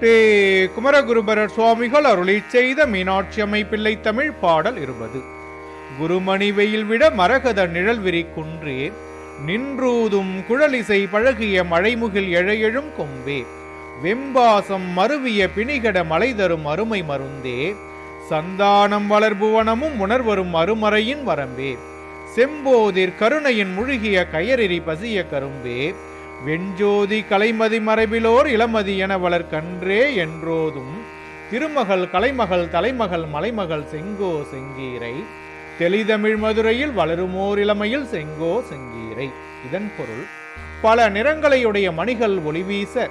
D Kumaraguruparar சுவாமிகள் அருளி செய்த மீனாட்சி அமைப்பிள்ளை தமிழ் பாடல் இருபது. குருமணி வெயில் விட மரகத நிழல் விரி குன்றே நின்றூதும் குழலிசை பழகிய மழைமுகில் எழையெழும் கொம்பே வெம்பாசம் மருவிய பிணிகட மலை தரும் அருமை மருந்தே சந்தானம் வளர்புவனமும் உணர்வரும் அருமறையின் வரம்பே செம்போதிர் கருணையின் முழுகிய கயறி பசிய கரும்பே வெஞ்சோதி கலைமதி மறைபிலோர் இளமதி என வளர்கன்றே என்றோதும். திருமகள் கலைமகள் தலைமகள் மலைமகள் செங்கோ செங்கீரை. தெளிதமிழ் மதுரையில் வளருமோர் இளமையில் செங்கோ செங்கீரை. இதன் பொருள் பல நிறங்களையுடைய மணிகள் ஒளிவீச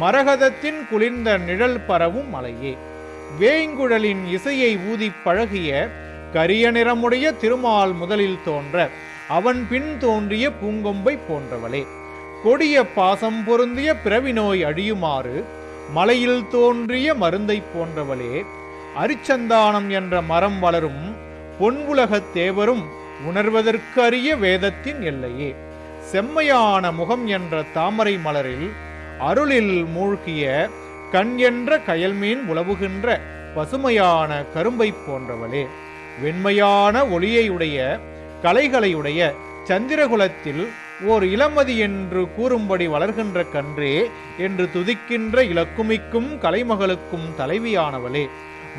மரகதத்தின் குளிர்ந்த நிழல் பரவும் மலையே. வேங்குழலின் இசையை ஊதிப் பழகிய கரிய நிறமுடைய திருமால் முதலில் தோன்ற அவன் பின் தோன்றிய பூங்கொம்பை போன்றவளே. கொடிய பாசம் பொருந்திய பிறவி நோய் அழியுமாறு மலையில் தோன்றிய மருந்தைப் போன்றவளே அரிச்சந்தானம் என்ற மரம் வளரும் பொன்வுலகத் தேவரும் உணர்வதற்கு அரிய வேதத்தின் எல்லையே. செம்மையான முகம் என்ற தாமரை மலரில் அருளில் மூழ்கிய கண் என்ற கயல்மீன் உலவுகின்ற பசுமையான கரும்பைப் போன்றவளே. வெண்மையான ஒளியையுடைய கலைகளையுடைய சந்திரகுலத்தில் ஓர் இளமதி என்று கூறும்படி வளர்கின்ற கன்றே என்று துதிக்கின்ற இலக்குமிக்கும் கலைமகளுக்கும் தலைவியானவளே.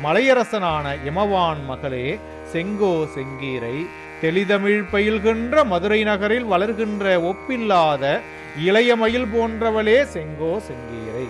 மலையரசனான இமவான் மகளே செங்கோ செங்கீரை தெளிதமிழ் பயில்கின்ற மதுரை நகரில் வளர்கின்ற ஒப்பில்லாத இளைய மயில் போன்றவளே செங்கோ செங்கீரை.